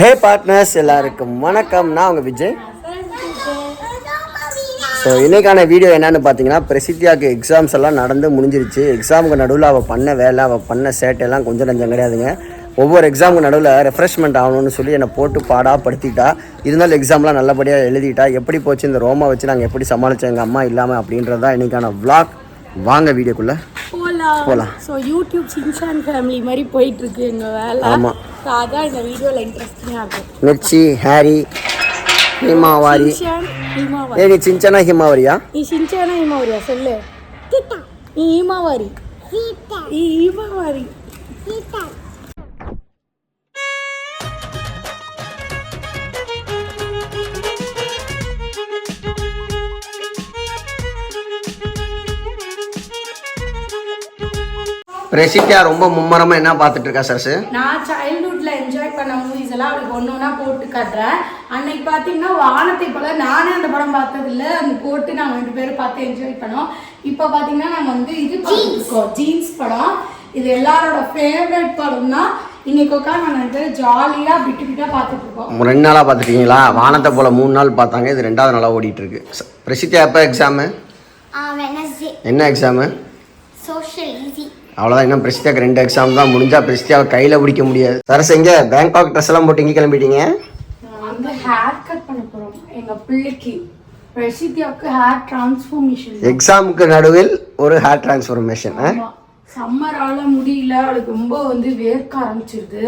ஹே partners எல்லாருக்கும் வணக்கம். நான் உங்கள் விஜய். ஸோ இன்னைக்கான வீடியோ என்னன்னு பார்த்தீங்கன்னா பிரசித்தியாவுக்கு எக்ஸாம்ஸ் எல்லாம் நடந்து முடிஞ்சிருச்சு. எக்ஸாமுக்கு நடுவில் அவள் பண்ண வேலை அவள் பண்ண சேட்டையெல்லாம் கொஞ்சம் நஞ்சம் கிடையாதுங்க. ஒவ்வொரு எக்ஸாமுக்கு நடுவில் ரெஃப்ரெஷ்மெண்ட் ஆகணும்னு சொல்லி என்னை போட்டு பாடா படுத்திட்டா இருந்தாலும் எக்ஸாம்லாம் நல்லபடியாக எழுதிட்டா. எப்படி போச்சு இந்த ரோமா வச்சு நாங்கள் எப்படி சமாளித்தோம் எங்கள் அம்மா இல்லாமல் அப்படின்றது தான் இன்னைக்கான vlog. வாங்க வீடியோக்குள்ளே. போலாம். ஸோ யூடியூப் சின்சான் ஃபேமிலி மாதிரி போயிட்டு இருக்கு எங்க வேலை. ஆமா. ஸோ அதான் இந்த வீடியோல இன்ட்ரெஸ்டிங்காக இருக்கும் மிர்ச்சி ஹேரி ஹிமாவாரி சின்சான் ஹீமாவாரி ஏ நீ சின்சனா ஹிமாவரியா நீ சின்சானா ஹீமாவாரியா சொல்லு நீ ஹீமாவாரி நீ பிரசித்தியா ரொம்ப மும்மரமா என்ன பார்த்துட்டு இருக்கா சரசு? நான் சைல்ட்ஹுட்ல என்ஜாய் பண்ண மூவிஸ் எல்லாம் அவளுக்கு ஒன்று ஒன்றா போட்டு காட்டுறேன். அன்னைக்கு பார்த்தீங்கன்னா வானத்தை போல நானே அந்த படம் பார்த்ததில்ல. அந்த போட்டு நாங்கள் ரெண்டு பேரும் பார்த்து என்ஜாய் பண்ணோம். இப்போ பார்த்தீங்கன்னா நாங்கள் வந்து இது பார்த்துருக்கோம் ஜீன்ஸ் படம். இது எல்லாரோட ஃபேவரட் படம் தான் இன்னைக்கு உட்காந்து ரெண்டு பேரும் ஜாலியாக விட்டு விட்டா பார்த்துட்டு இருக்கோம் ரெண்டு நாளாக பார்த்துருக்கீங்களா? வானத்தை போல மூணு நாள் பார்த்தாங்க. இது ரெண்டாவது நாளாக ஓடிட்டு இருக்கு பிரசித்தியா எப்போ எக்ஸாமு வெனஸ்டே என்ன எக்ஸாமு சோஷியல் அவ்வளோதான் இன்னும் பிரசித்தியாக்கு ரெண்டு எக்ஸாம் தான் முடிஞ்சா பிரசித்தியாவை கையில் பிடிக்க முடியாது. சரசு எங்க பேங்காக் ட்ரெஸ் எல்லாம் போட்டு இங்கே கிளம்பிட்டீங்க? ஹேர் கட் பண்ண போகிறோம் எங்கள் பிள்ளைக்கு பிரசித்தியாவுக்கு ஹேர் டிரான்ஸ்ஃபர்மேஷன் எக்ஸாமுக்கு நடுவில் ஒரு ஹேர் டிரான்ஸ்ஃபர்மேஷன் சம்மரால முடியல. அவளுக்கு ரொம்ப வந்து வேர்க்க ஆரம்பிச்சிருது.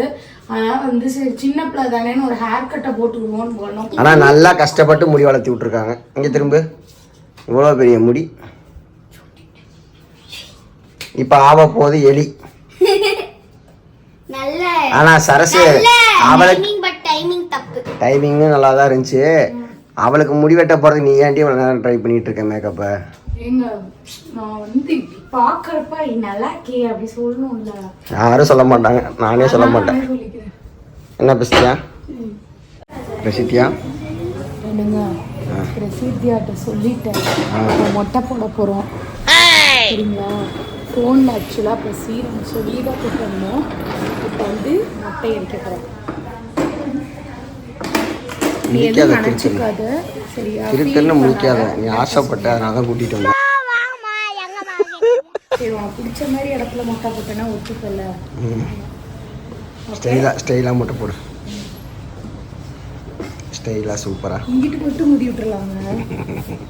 அதனால வந்து சரி சின்ன பிள்ளை தானேன்னு ஒரு ஹேர் கட்டை போட்டு விடுவோம்னு போனோம். ஆனால் நல்லா கஷ்டப்பட்டு முடி வளர்த்தி விட்ருக்காங்க இங்கே திரும்ப. இவ்வளோ பெரிய முடி. இப்போ ஆவ போகுது எலி. நல்ல ஆனால் சரசு அவளுக்கு டைமிங் பட் டைமிங் தப்பு. டைமிங்கும் நல்லா தான் இருந்துச்சு அவளுக்கு முடி வெட்ட போகிறதுக்கு நீ ஏன்டி இவ்வளோ நேரம் ட்ரை பண்ணிட்டு இருக்க மேக்கப்பை ஏங்க நான் வந்து இப்படி பாக்குறப்ப "ஏய், நல்லா இருக்கே அப்படி சொல்லணும்ல. யாரும் சொல்ல மாட்டாங்க. நானே சொல்ல மாட்டேன். என்ன பிரசித்தியா? பிரசித்தியா? என்னங்க பிரசித்தியாட்ட சொல்லிட்டேன். மொட்டை போட போறோம். சரிங்களா? ஃபோனில் ஆக்சுவலாக இப்போ சீரம் சொல்லி தான் கூப்பிடணும் இப்போ வந்து மொட்டை அடிக்க போகிறோம் நீ எதுவும் நினச்சிக்காத. சரியா? திருத்தல்னு முடிக்காத நீ ஆசைப்பட்ட அதனால தான் கூட்டிகிட்டு வந்தேன். சரி உனக்கு பிடிச்ச மாதிரி இடத்துல மொட்டை போட்டேன்னா ஒத்துக்கல. ஸ்டைலாக ஸ்டைலாக மட்டும் போடு. ஸ்டைலாக சூப்பராக இங்கிட்டு மட்டும் முடி விட்டுறலாங்க.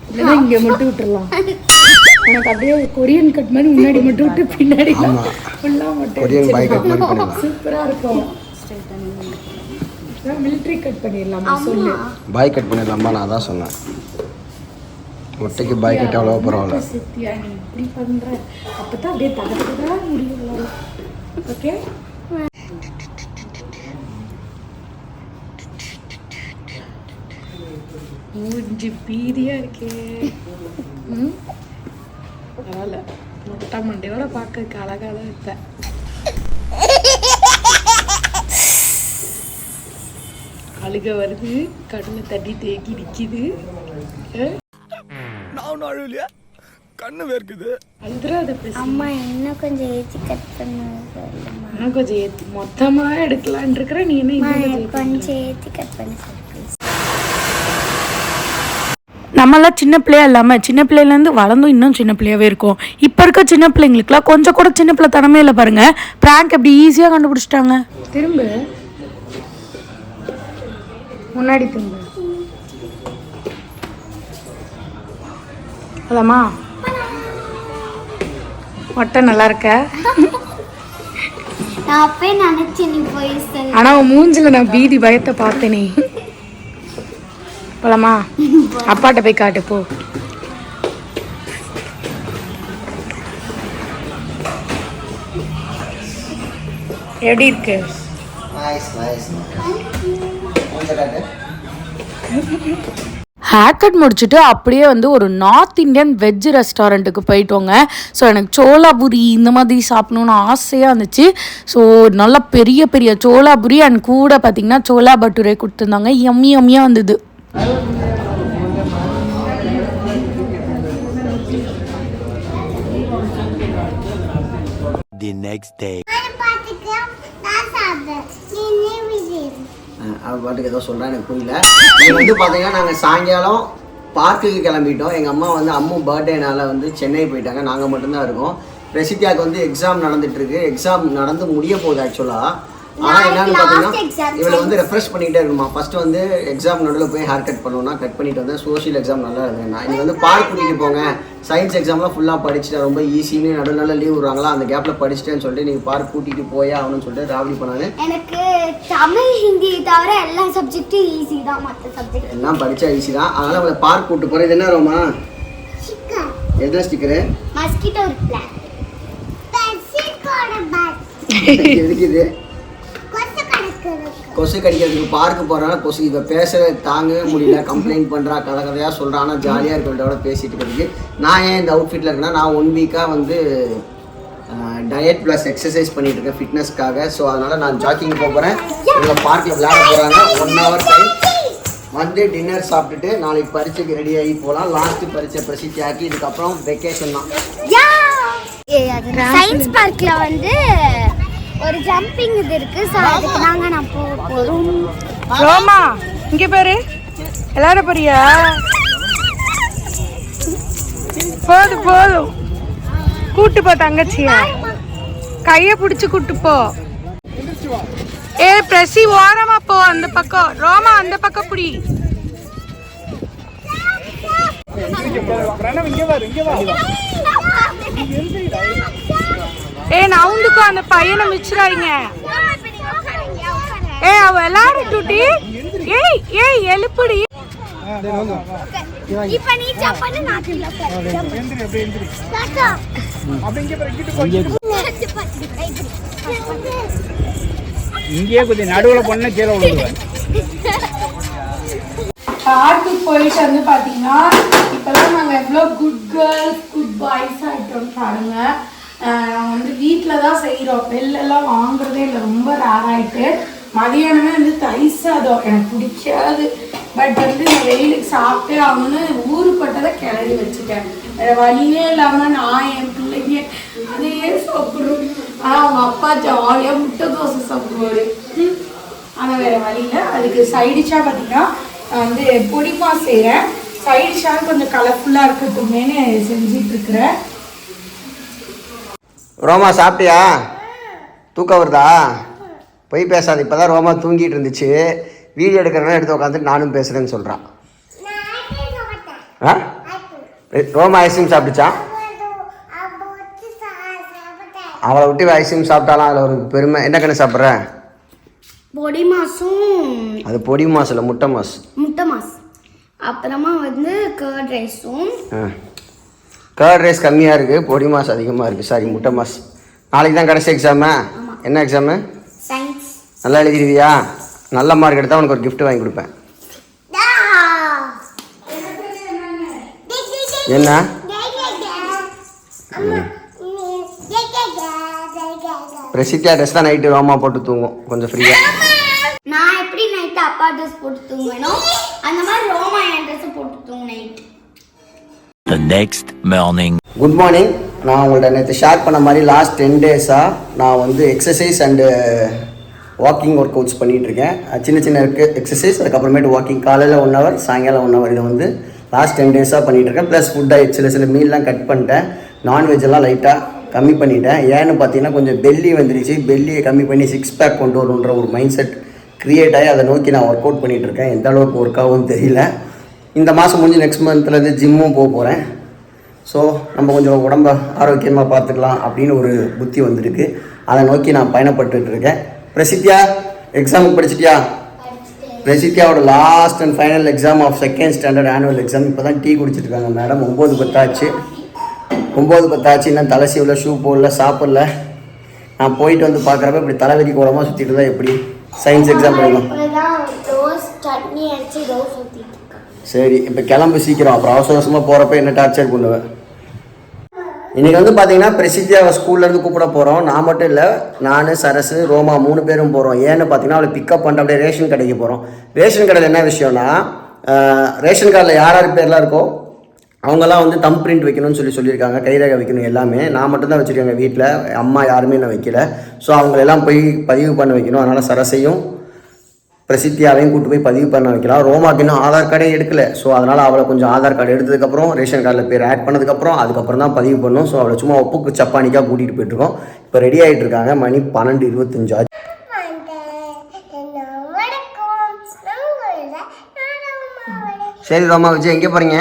இல்லைன்னா இங்கே மட்டும் விட்டுறலாம். உனக்கு அப்படியே கொரியன் கட் மாதிரி முன்னாடி மட்டும் விட்டு பின்னாடி. ஃபுல்லாக மட்டும் கொரியன் பாய் கட் மாதிரி பண்ணிடலாம் சூப்பராக இருக்கும். மிலிட்ரி கட் பண்ணிடலாமா? சொல்லு. பாய் கட் பண்ணிடலாமா? நான் அதான் சொன்னேன். ஒட்டைக்கு பாய் கட் அவ்வளோ பரவாயில்ல. சித்தியா? நீ இப்படி பண்ற. அப்பதான் அப்படியே தக தகதா முடியும் ஓகே மூஞ்சி பீதியா இருக்கே. ம்? பரவாயில்ல. மொட்டை மண்டையோட பார்க்க அழகா தான் இருப்பேன். அழுக வருது கடலை தட்டி தேக்கி நிக்குது. அஹ் அழுதுறாத பேச அம்மா இன்னும் கொஞ்சம் ஏற்றி கட் பண்ண நான் கொஞ்சம் ஏத்தி மொத்தமா எடுக்கலான் இருக்கிறேன் நீ என்ன இன்னும் கொஞ்சம் ஏற்றி கட் பண்ண. நம்மளாம் சின்ன பிள்ளையா இல்லாமல் சின்ன பிள்ளையிலேருந்து வளர்ந்தும் இன்னும் சின்ன பிள்ளையாவே இருக்கும். இப்போ இருக்க சின்ன பிள்ளைங்களுக்குலாம் கொஞ்சம் கூட சின்ன பிள்ளை தனமே இல்லை பாருங்க. ப்ராங்க் எப்படி ஈஸியாக கண்டுபிடிச்சிட்டாங்க. திரும்ப. முன்னாடி திரும்ப. அதாம்மா. மொட்டை நல்லா இருக்க? நான் அப்பவே நினைச்சேன் நீ போய் சொல்லு. ஆனால் உன் மூஞ்சில நான் பீதி பயத்தை பார்த்தேனே. போலாமா? அப்பாட்ட போய் காட்டு போ. எப்படி இருக்கு? ஹேர் கட் முடிச்சுட்டு அப்படியே வந்து ஒரு நார்த் இந்தியன் வெஜ் ரெஸ்டாரண்ட்டுக்கு போயிட்டோங்க. ஸோ எனக்கு சோலாபுரி இந்த மாதிரி சாப்பிடணும்னு ஆசையாக இருந்துச்சு. ஸோ நல்லா பெரிய பெரிய சோலாபுரி அண்ட் கூட பார்த்தீங்கன்னா சோலா பட்டுரே கொடுத்துருந்தாங்க. எம்மி எம்மியாக வந்தது the next day. அவள் பாட்டுக்கு ஏதோ சொல்கிறா எனக்கு புரியல. நீங்கள் வந்து பார்த்தீங்கன்னா நாங்கள் சாயங்காலம் பார்க்குக்கு கிளம்பிட்டோம். எங்கள் அம்மா வந்து அம்மு பர்த்டேனால வந்து சென்னை போயிட்டாங்க. நாங்கள் மட்டும்தான் இருக்கோம். பிரசித்தியாவுக்கு வந்து எக்ஸாம் நடந்துட்டு இருக்கு. எக்ஸாம் நடந்து முடிய போகுது ஆக்சுவலாக ஆனால் என்னன்னு பார்த்தீங்கன்னா இவளை வந்து ரெஃப்ரெஷ் பண்ணிக்கிட்டே இருக்குமா ஃபர்ஸ்ட் வந்து எக்ஸாம் நடுவில் போய் ஹேர் கட் பண்ணுவோம்னா கட் பண்ணிட்டு வந்தேன் சோஷியல் எக்ஸாம் நல்லா இருந்தேன் நான் இன்னைக்கு வந்து பார்க் கூட்டிகிட்டு போங்க. சயின்ஸ் எக்ஸாம்லாம் ஃபுல்லாக படிச்சுட்டேன் ரொம்ப ஈஸின்னு நடுவில் நல்ல லீவ் விடுறாங்களா? அந்த கேப்பில் படிச்சிட்டேன்னு சொல்லிட்டு நீங்கள் பார்க் கூட்டிகிட்டு போயே ஆகணும்னு சொல்லிட்டு ராவடி பண்ணாங்க எனக்கு தமிழ் ஹிந்தி தவிர எல்லா சப்ஜெக்ட்டும் ஈஸி தான் மற்ற சப்ஜெக்ட் எல்லாம் படிச்சா ஈஸி தான். அதனால் அவளை பார்க் கூட்டு போகிறேன் இது என்ன ரோமா? எதுனா ஸ்டிக்கரு மஸ்கிட்டோ பிளான் கொசு கடிக்கிறதுக்கு பார்க்கு போகிறனால கொசு இப்போ பேச தாங்கவே முடியல கம்ப்ளைண்ட் பண்ணுறா கதை கதையாக சொல்கிறா ஆனால் ஜாலியாக இருக்கிறதோட பேசிட்டு இருக்கிறதுக்கு. நான் ஏன் இந்த அவுட்ஃபிட்டில் இருக்கேன்னா நான் ஒன் வீக்காக வந்து டயட் ப்ளஸ் எக்ஸசைஸ் பண்ணிட்டு இருக்கேன் ஃபிட்னஸ்க்காக ஸோ அதனால் நான் ஜாக்கிங் போகிறேன் இவங்க பார்க்கில் விளையாட போகிறாங்க ஒன் ஹவர் டைம் வந்து டின்னர் சாப்பிட்டுட்டு நாளைக்கு பரீட்சைக்கு ரெடி ஆகி போகலாம் லாஸ்ட் பரீட்சை பிரசித்தி ஆக்கி இதுக்கப்புறம் வெக்கேஷன் தான். சயின்ஸ் பார்க்கில் வந்து ஒரு ஜம்பிங் இது இருக்கு. ஸோ அதுக்கு நாங்க நான் போக போறோம். ரோமா இங்க பாரு. எல்லார போறியா? போதும் போதும். கூட்டு போ தங்கச்சிய. கைய பிடிச்சு கூட்டு போ. ஏ பிரசி ஓரமா போ அந்த பக்கம். ரோமா அந்த பக்கம் புடி. ஏ நவுந்துக்கோ அந்த பையனை மிச்சிராதீங்க ஏய் அவ விளையாடட்டுட்டி ஏய் ஏய் எழுப்புடி. இப்ப நீ இங்கேயே கொஞ்சம் நடுவில் பண்ண கீழே விழுவேன் பார்க்குக்கு போயிட்டு வந்து பார்த்தீங்கன்னா இப்போலாம் நாங்கள் எவ்வளோ குட் கேர்ள்ஸ் குட் பாய்ஸ் ஆகிட்டோம்னு பாருங்க. ஆஹ் நாங்க வந்து வீட்டில் தான் செய்கிறோம் வெளிலலாம் வாங்குறதே இல்லை. ரொம்ப ரேராகிட்டு மதியானமே வந்து தயிர் சாதம். எனக்கு பிடிக்காது. பட் வந்து நான் வெயிலுக்கு சாப்பிட்டே ஆகணும்னு ஊறுப்பட்டதை கிளறி வச்சுட்டேன். வேறு வழியே இல்லாமல் நான் என் பிள்ளைங்க அதையே சாப்பிட்றோம். ஆனால் அவங்க அப்பா ஜாலியாக முட்டை தோசை சாப்பிடுவாரு. ஆனால் வேறு வழியில் அதுக்கு சைடிஷாக பார்த்தீங்கன்னா வந்து பொடிமா செய்கிறேன் சைடிஷாக கொஞ்சம் கலர்ஃபுல்லாக இருக்கட்டுமேனு செஞ்சிட்ருக்கிறேன் ரோமா சாப்பிட்டியா? தூக்கம் வருதா? போய் பேசாது இப்போ தான் ரோமா தூங்கிட்டு இருந்துச்சு. வீடியோ எடுக்கிறதா எடுத்து உட்காந்துட்டு நானும் பேசுகிறேன்னு சொல்கிறான் ஆ? ரோமா ஐஸ்கிரீம் சாப்பிட்டுச்சா? அவளை விட்டு ஐஸ்கிரீம் சாப்பிட்டாலாம் அதில் ஒரு பெருமை. என்ன கண்ணு சாப்பிட்ற? பொடி மாசும். அது பொடி மாசு இல்லை முட்டை மாசு. முட்டை மாஸ் அப்புறமா வந்து கர்ட் ரைஸும் கர்ட் ரைஸ் கம்மியாக இருக்குது பொடி மாசு அதிகமாக இருக்குது சாரி முட்டை மாசு நாளைக்கு தான் கடைசி எக்ஸாமு என்ன எக்ஸாமு நல்லா எழுதிருவியா? நல்ல மார்க் எடுத்தால் உனக்கு ஒரு gift வாங்கி கொடுப்பேன். என்ன? பிரசித்தியா ட்ரெஸ் தான் நைட்டு ரோமா போட்டு தூங்கும். கொஞ்சம் ஃப்ரீயாக நான் எப்படி நைட்டு அப்பா ட்ரெஸ் போட்டு தூங்குவேனோ அந்த மாதிரி ரோமா என் ட்ரெஸ் போட்டு தூங்கு night The next morning. Good morning நான் உங்கள்கிட்ட நேற்று ஷேர் பண்ண மாதிரி லாஸ்ட் டென் டேஸாக நான் வந்து exercise and walking workouts பண்ணிகிட்ருக்கேன் சின்ன சின்ன எக்ஸசைஸ் அதுக்கப்புறமேட்டு வாக்கிங் காலையில் ஒன் ஹவர் சாயங்காலம் ஒன் ஹவர் இதை வந்து லாஸ்ட் டென் டேஸாக பண்ணிகிட்ருக்கேன் ப்ளஸ் ஃபுட் டயட் சில சில மீல்லாம் கட் பண்ணிட்டேன். நான்வெஜ்லாம் லைட்டாக கம்மி பண்ணிட்டேன். ஏன்னு பார்த்தீங்கன்னா கொஞ்சம் பெல்லி வந்துருச்சு. பெல்லியை கம்மி பண்ணி சிக்ஸ் பேக் கொண்டு வரணுன்ற ஒரு மைண்ட் செட் க்ரியேட் ஆகி அதை நோக்கி நான் ஒர்க் அவுட் பண்ணிகிட்ருக்கேன் எந்த அளவுக்கு ஒர்க் ஆகும்னு தெரியல. இந்த மாதம் முடிஞ்சு நெக்ஸ்ட் மந்த்லேருந்து ஜிம்மும் போக போகிறேன் ஸோ நம்ம கொஞ்சம் உடம்ப ஆரோக்கியமாக பார்த்துக்கலாம் அப்படின்னு ஒரு புத்தி வந்திருக்கு. அதை நோக்கி நான் பயணப்பட்டுட்டு இருக்கேன். பிரசித்தியா எக்ஸாமுக்கு படிச்சிட்டியா? பிரசித்தியாவோட last and final exam of second standard annual exam இப்போ தான் டீ குடிச்சிட்டு இருக்காங்க மேடம் ஒம்பது பத்தாச்சு. ஒம்பது பத்தாச்சு. இன்னும் தலை சீவில் ஷூ போடல சாப்பிடல. நான் போயிட்டு வந்து பார்க்குறப்ப இப்படி தலைவலி கோலமாக சுற்றிட்டு இருந்தால் எப்படி? சயின்ஸ் எக்ஸாம் எழுதணும் சரி இப்போ கிளம்பு சீக்கிரம். அப்புறம் அவசர அவசரமாக போகிறப்ப என்ன டார்ச்சர் பண்ணுவேன் இன்றைக்கி வந்து பார்த்தீங்கன்னா அவள் ஸ்கூல்லேருந்து கூப்பிட போகிறோம் நான் மட்டும் இல்லை நான் சரசு ரோமா மூணு பேரும் போகிறோம் ஏன்னு பார்த்தீங்கன்னா அவளை பிக்கப் பண்ணிட்டு அப்படியே ரேஷன் கடைக்கு போகிறோம் ரேஷன் கடையில் என்ன விஷயம்னா ரேஷன் கார்டில் யார் யார் பேர்லாம் இருக்கோ அவங்கெல்லாம் வந்து தம் பிரிண்ட் வைக்கணும்னு சொல்லி சொல்லியிருக்காங்க. கைரேகை வைக்கணும் எல்லாமே. நான் மட்டும்தான் வச்சுருக்கேங்க வீட்டில் அம்மா யாருமே நான் வைக்கல. ஸோ அவங்களெல்லாம் போய் பதிவு பண்ண வைக்கணும். அதனால் சரசையும் பிரசித்தியாவையும் கூட்டு போய் பதிவு பண்ண வைக்கலாம். ரோமாக்கு இன்னும் ஆதார் கார்டே எடுக்கல. ஸோ அதனால் அவளை கொஞ்சம் ஆதார் கார்டு எடுத்ததுக்கப்புறம் ரேஷன் கார்டில் பேர் ஆட் பண்ணதுக்கப்புறம் அதுக்கப்புறம் தான் பதிவு பண்ணணும் ஸோ அவளை சும்மா ஒப்புக்கு சப்பானிக்காக கூட்டிகிட்டு போயிட்டுருக்கோம். இப்போ ரெடி ஆகிட்டு இருக்காங்க. மணி பன்னெண்டு இருபத்தஞ்சு ஆச்சு. சரி ரோமா விஜய் எங்கே போகிறீங்க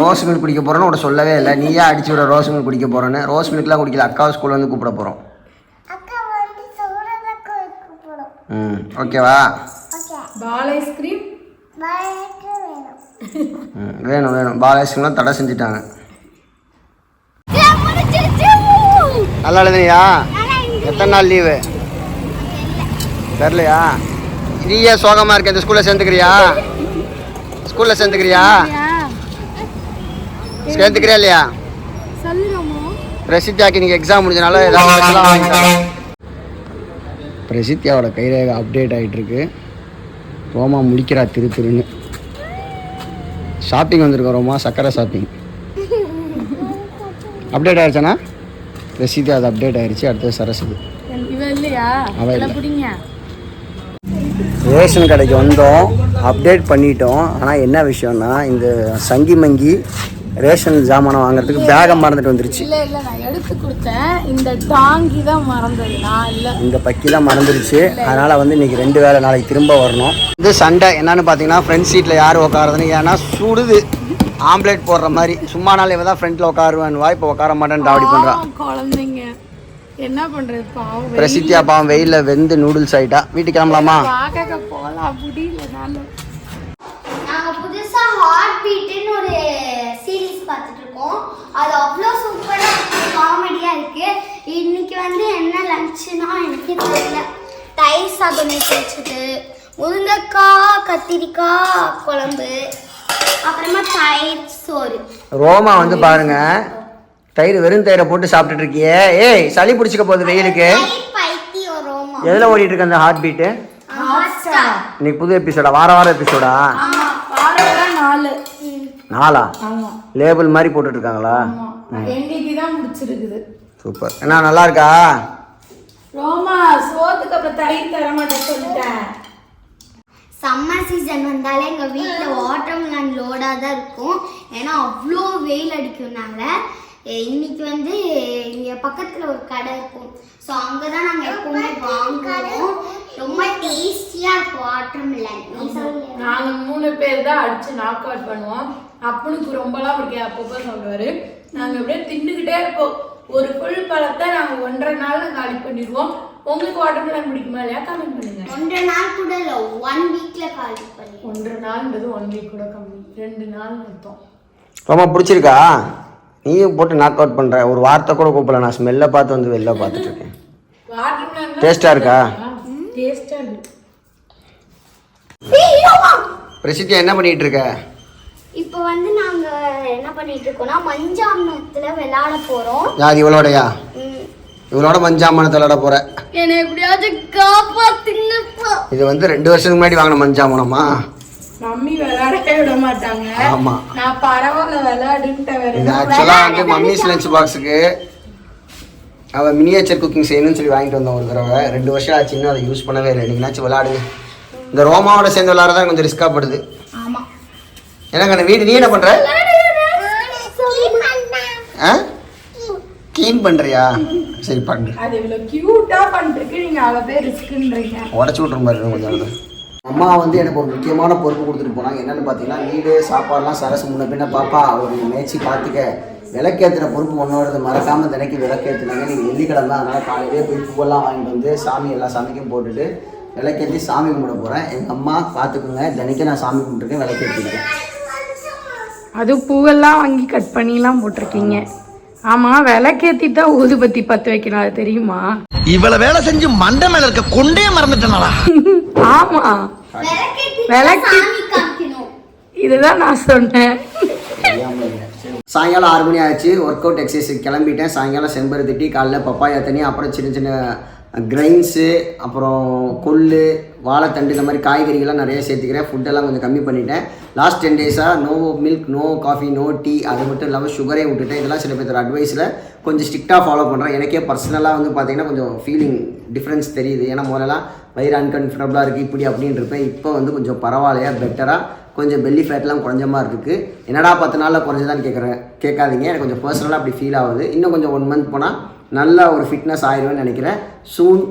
ரோஸ் மில்க் குடிக்க போகிறோன்னு உட சொல்லவே இல்லை. நீயா அடிச்சு விட ரோஸ் மில்க் குடிக்க போகிறேன்னு ரோஸ் மில்க்லாம் குடிக்கல. அக்காவை ஸ்கூல்ல வந்து கூப்பிட போகிறோம் ம் ஓகேவா பால் ஐஸ்கிரீம் வேணும். வேணும் பால் ஐஸ்கிரீம்லாம் தடை செஞ்சுட்டாங்க. நல்லா எழுதுனியா? எத்தனை நாள் லீவு தெரிலையா நீயே சோகமாக இருக்க. இந்த ஸ்கூலில் சேர்ந்துக்கிறியா? ஸ்கூலில் சேர்ந்துக்கிறியா? சேர்ந்துக்கிறியா இல்லையா? பிரசித்தியாக்கு இன்னைக்கு எக்ஸாம் முடிஞ்சனால ஏதாவது. பிரசித்தியாவோட கைரேகை அப்டேட் ஆகிட்டு இருக்கு ரோமா முடிக்கிறா திரு திருன்னு. ஷாப்பிங் வந்திருக்கோம் ரோமா சக்கரை ஷாப்பிங் அப்டேட் ஆயிடுச்சாண்ணா பிரசித்தி அது அப்டேட் ஆயிடுச்சு அடுத்தது சரஸ்வதி. ரேஷன் கடைக்கு வந்தோம் அப்டேட் பண்ணிட்டோம். ஆனால் என்ன விஷயம்னா இந்த சங்கி மங்கி ரேஷன் ஜாமானம் வாங்குறதுக்கு பேகை மறந்துட்டு வந்துருச்சு. இல்ல இல்ல நான் எடுத்து கொடுத்தேன். இந்த டாங்கி தான் மறந்தது. நான் இல்ல. இந்த பக்கி தான் மறந்துருச்சு. அதனால் வந்து இன்னைக்கு ரெண்டு வேளை நாளைக்கு திரும்ப வரணும். இது சண்டை. என்னன்னு பார்த்தீங்கன்னா ஃப்ரண்ட் சீட்டில் யார் உட்காருதுன்னு. ஏன்னா சுடுது. ஆம்லேட் போடுற மாதிரி. சும்மா நாள் இவன் தான் ஃப்ரண்ட்டில் உட்காருவேன்வா இப்போ உட்கார மாட்டேன்னு டாவடி பண்ணுறா பாவம் குழந்தைங்க. என்ன பண்றது? பாவம் பிரசித்தியா பாவம் வெயிலில் வெந்து நூடுல்ஸ் ஆயிட்டா. வீட்டுக்கு கிளம்பலாமா? பார்க்க போலாம். முடியல நாங்க புதுசா ஹார்ட் பீட்னு ஒரு அது அவ்வளோ சூப்பரா இருக்கு காமெடியா இருக்கு. இன்னைக்கு வந்து என்ன லஞ்சுனா எனக்கு தெரியல. தயிர் சாதம் வச்சது. முருங்கைக்காய் கத்திரிக்காய் குழம்பு அப்புறமா தயிர் சோறு. ரோமா வந்து பாருங்க. தயிர் வெறும் தயிரை போட்டு சாப்பிட்டுட்டு இருக்கியே. ஏய் சளி பிடிச்சிக்க போகுது வெயிலுக்கு. எதில் ஓடிட்டு இருக்கு அந்த ஹார்ட் பீட்டு இன்னைக்கு புது எபிசோடா வார வாரம் எபிசோடா ஆமா. லேபிள் மாதிரி போட்டுட்டு இருக்காங்களா ஆமா எங்களுக்கு தான் முடிச்சிருக்குது. சூப்பர். என்ன நல்லா இருக்கா ரோமா சோத்துக்கு அப்புறம் தயிர் தர மாட்டேன் சொல்லிட்டேன். சம்மர் சீசன் வந்தாலே எங்கள் வீட்டில் வாட்டர்மெலன் லோடாக தான் இருக்கும். ஏன்னா அவ்வளோ வெயில் அடிக்கும்னால இன்னைக்கு வந்து இங்கே பக்கத்தில் ஒரு கடை இருக்கும். ஸோ அங்கே தான் நாங்கள் எப்பவுமே வாங்குவோம். ரொம்ப டேஸ்டியாக இருக்கும் வாட்டர்மெலன் நீ சொல்லு. நாங்க மூணு பேர் தான் அடிச்சு நாக் அவுட் பண்ணுவோம். அப்பனுக்கு ரொம்பலாம் பிடிக்காது அப்பப்போ சொல்லுவாரு. நாங்க அப்படியே தின்னுக்கிட்டே இருப்போம். ஒரு ஃபுல் பழத்தை நாங்க ஒன்றரை நாள்ல காலி பண்ணிடுவோம். உங்களுக்கு வாட்டர்மெலன் பிடிக்குமா இல்லையா? கமெண்ட் பண்ணுங்க. ஒன்றரை நாள் கூட இல்லை ஒன் வீக்கில் காலி பண்ணி ஒன்றரை நாள்ன்றது ஒன் வீக் கூட கம்மி. ரெண்டு நாள் மொத்தம். ரோமா பிடிச்சிருக்கா? நீயும் போட்டு நாக் அவுட் பண்ற. ஒரு வார்த்தை கூட கூப்பிடல. நான் ஸ்மெல்லை பார்த்து வந்து வெளில பார்த்துட்டு இருக்கேன். வாட்டர்மெலன் டேஸ்டா இருக்கா? டேஸ்டா இருக்கு. பிரசித்தியா என்ன பண்ணிட்டு இருக்க? இப்போ வந்து நாங்கள் என்ன பண்ணிட்டு இருக்கோம்னா மஞ்சாமணத்தில் விளையாட போகிறோம் யார் இவளோடயா? இவளோட மஞ்சாமனத்தை விளாட போற? என்னை எப்படியாச்சும் காப்பாத்துங்கப்பா. இது வந்து ரெண்டு வருஷத்துக்கு முன்னாடி வாங்கின மஞ்சாமனமா மம்மி விளையாடவே விட மாட்டாங்க. ஆமா. நான் பரவாயில்ல விளையாடுன்ட்ட வேற. இது ஆக்சுவலாக வந்து மம்மிஸ் லஞ்ச் பாக்ஸுக்கு அவள் மினியேச்சர் குக்கிங் செய்யணும்னு சொல்லி வாங்கிட்டு வந்தோம் ஒரு தடவை. ரெண்டு வருஷம் ஆச்சு இன்னும் அதை யூஸ் பண்ணவே இல்லை. நீங்களாச்சும் விளாடுங்க. இந்த ரோமாவோட சேர்ந்து விளாட்றதா கொஞ்சம் ரிஸ்காக படுது. ஆமாம் எனக்கு வீடு நீ என்ன பண்ணுற ஆ? க்ளீன் பண்ணுறியா சரி பண்ணு. அது இவ்வளவு கியூட்டா பண்ணிருக்கு நீங்க அவ்வளவு பேர் ரிஸ்க்குன்றீங்க. உடச்சி விட்ற மாதிரி கொஞ்சம். அம்மா வந்து எனக்கு ஒரு முக்கியமான பொறுப்பு கொடுத்துட்டு போனாங்க. என்னன்னு பார்த்தீங்கன்னா வீடு சாப்பாடுலாம் சரசு முன்ன பின்ன பாப்பா ஒரு மேய்ச்சி பார்த்துக்க. விளக்கேற்றுற பொறுப்பு ஒன்றோடது மறக்காமல் தினைக்கு விளக்கேற்றுனாங்க நீங்கள் வெள்ளிக்கிழமை அதனால் காலையிலே போய் பூவெல்லாம் வாங்கிட்டு வந்து சாமி எல்லா சாமிக்கும் போட்டுட்டு விளக்கேற்றி சாமி கும்பிட போகிறேன் எங்கள் அம்மா பார்த்துக்குங்க. தினைக்கும் நான் சாமி கும்பிட்டுருக்கேன் விளக்கேற்றிருக்கேன் அது பூவெல்லாம் வாங்கி கட் பண்ணிலாம் போட்டிருக்கீங்க. ஆமா விளக்கேத்தி தான் ஊதுபத்தி பத்து வைக்கணும் அது தெரியுமா? இவ்வளவு வேலை செஞ்சு மண்டை மேல இருக்க கொண்டே மறந்துட்டனாலா ஆமா. விளக்கு- இதுதான் நான் சொன்னேன். சாயங்காலம் ஆறு மணி ஆச்சு ஒர்க் அவுட் எக்ஸசைஸ் கிளம்பிட்டேன். சாயங்காலம் செம்பருத்தி டீ காலைல பப்பாயா தண்ணி அப்புறம் சின்ன சின்ன கிரைன்ஸு அப்புறம் கொள்ளு வாழைத்தண்டு இந்த மாதிரி காய்கறிகள்லாம் நிறைய சேர்த்துக்கிறேன். ஃபுட்டெல்லாம் கொஞ்சம் கம்மி பண்ணிட்டேன். லாஸ்ட் டென் டேஸாக no milk no coffee no tea அது மட்டும் இல்லாமல் சுகரே விட்டுட்டேன். இதெல்லாம் சில பேர் அட்வைஸில் கொஞ்சம் ஸ்ட்ரிக்டாக ஃபாலோ பண்ணுறேன் எனக்கே பர்சனலாக வந்து பார்த்தீங்கன்னா கொஞ்சம் ஃபீலிங் டிஃப்ரென்ஸ் தெரியுது. ஏன்னா முதல்லலாம் வயிறு அன்கம்ஃபர்டபுளாக இருக்குது இப்படி அப்படின்னு இருப்பேன். இப்போ வந்து கொஞ்சம் பரவாயில்லையா பெட்டராக கொஞ்சம் பெல்லி ஃபேட்லாம் குறைஞ்ச மாதிரி இருக்குது என்னடா பத்து நாளில் குறைஞ்சதான்னு கேட்குறேன் கேட்காதீங்க. எனக்கு கொஞ்சம் பர்சனலாக அப்படி ஃபீல் ஆகுது. இன்னும் கொஞ்சம் ஒன் மந்த் போனால் நல்ல ஒரு ஃபிட்னஸ் ஆயிடுவேன்னு நினைக்கிறேன். சூன்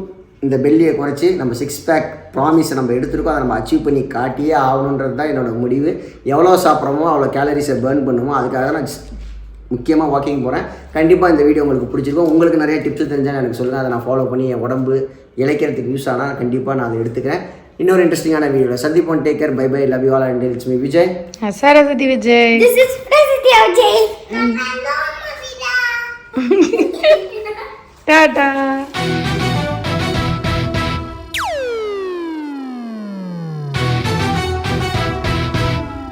இந்த பெல்லியை குறைச்சி நம்ம சிக்ஸ் பேக் ப்ராமிஸை நம்ம எடுத்துருக்கோம். அதை நம்ம அச்சீவ் பண்ணி காட்டியே ஆகணுன்றது தான் என்னோட முடிவு. எவ்வளோ சாப்பிட்றோமோ அவ்வளோ கேலரிஸை பேர்ன் பண்ணுமோ அதுக்காக தான் நான் முக்கியமாக வாக்கிங் போகிறேன் கண்டிப்பாக இந்த வீடியோ உங்களுக்கு பிடிச்சிருக்கும். உங்களுக்கு நிறைய டிப்ஸ் தெரிஞ்சால் எனக்கு சொல்லுங்கள் அதை நான் ஃபாலோ பண்ணி என் உடம்பு இழைக்கிறதுக்கு யூஸ் ஆனால் கண்டிப்பாக நான் அதை எடுத்துக்கிறேன். இன்னொரு இன்ட்ரெஸ்டிங்கான வீடியோவில் சந்திப்போம். Take care bye bye love you all and it's me Vijay Saraswathi Vijay This is Prasidhi Ajay. 哒哒。